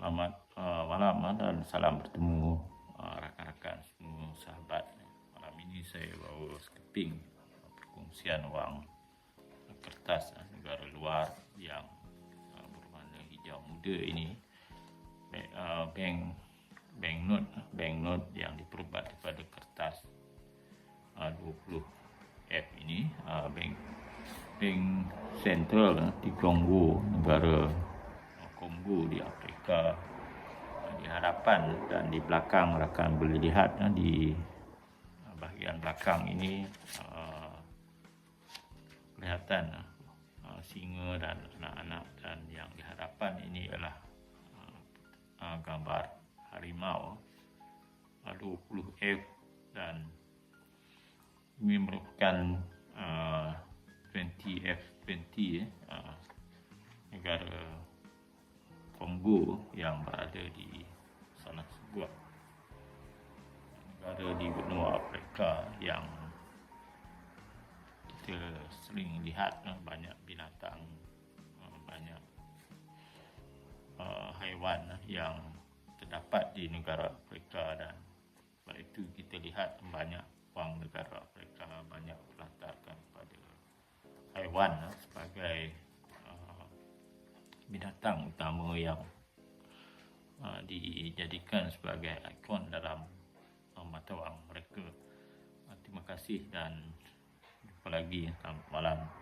selamat uh, malam uh, dan salam bertemu uh, rakan-rakan semua sahabat. Malam ini saya bawa sekeping uh, perkongsian wang uh, kertas uh, negara luar yang uh, berwarna hijau muda ini. Uh, bank bank note uh, bank note yang diperubah daripada kertas uh, 20 F ini uh, bank bank sentral uh, di Congo negara Kongo di Afrika di hadapan dan di belakang rakan boleh lihat eh, di bahagian belakang ini uh, kelihatan uh, singa dan anak-anak dan yang di hadapan ini adalah uh, uh, gambar harimau uh, 20F dan ini merupakan uh, 20F20 eh, uh, negara Kongo yang berada di sana sebuah. Negara di benua Afrika yang kita sering lihat eh, banyak binatang eh, banyak uh, haiwan yang terdapat di negara Afrika dan sebab itu kita lihat banyak wang negara Afrika banyak berlatarkan pada haiwan sebagai binatang utama yang uh, dijadikan sebagai ikon dalam uh, mata wang mereka. Uh, terima kasih dan jumpa lagi malam.